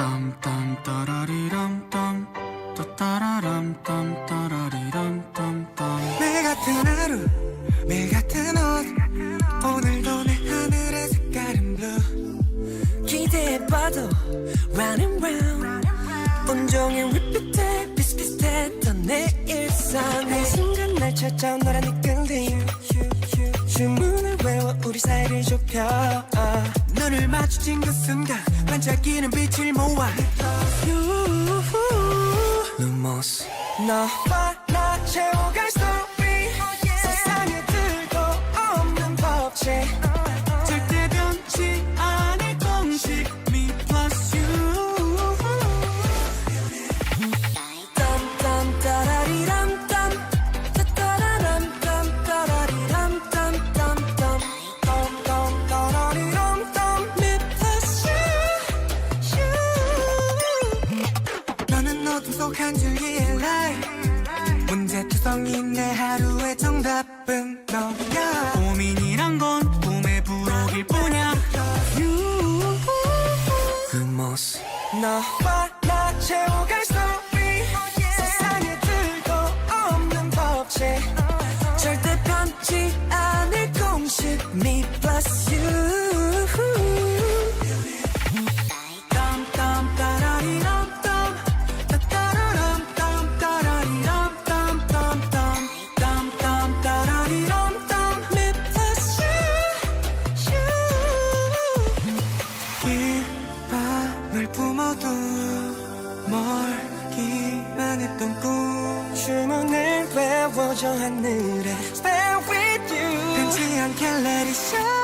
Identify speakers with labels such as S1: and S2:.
S1: 빰 따라리람 빰 따따라람 빰 따라리람 빰빰
S2: 매일 같은 하루 매일 같은 옷 오늘도 내 하늘의 색깔은
S3: 기대해봐도 round and round 온종일 repeat해 비슷비슷했던 내 일상 그 순간 날 찾아온 너란 이끌림 사이를 좁혀.
S2: 눈을 마주친 그 순간 반짝이는 빛을 모아.
S3: 눈모습.
S2: 너와 나 채워갈 story 어둠 속한 줄기의 light 문제투성이 내 하루의 정답은 너야.
S1: 고민이란 건 꿈의 부록일 뿐이야.
S3: 그 모습
S2: 나 품어도 멀기만 했던 꿈
S3: 주문을 외워줘 하늘에 Stay with you.
S2: 변치 않게 let it shine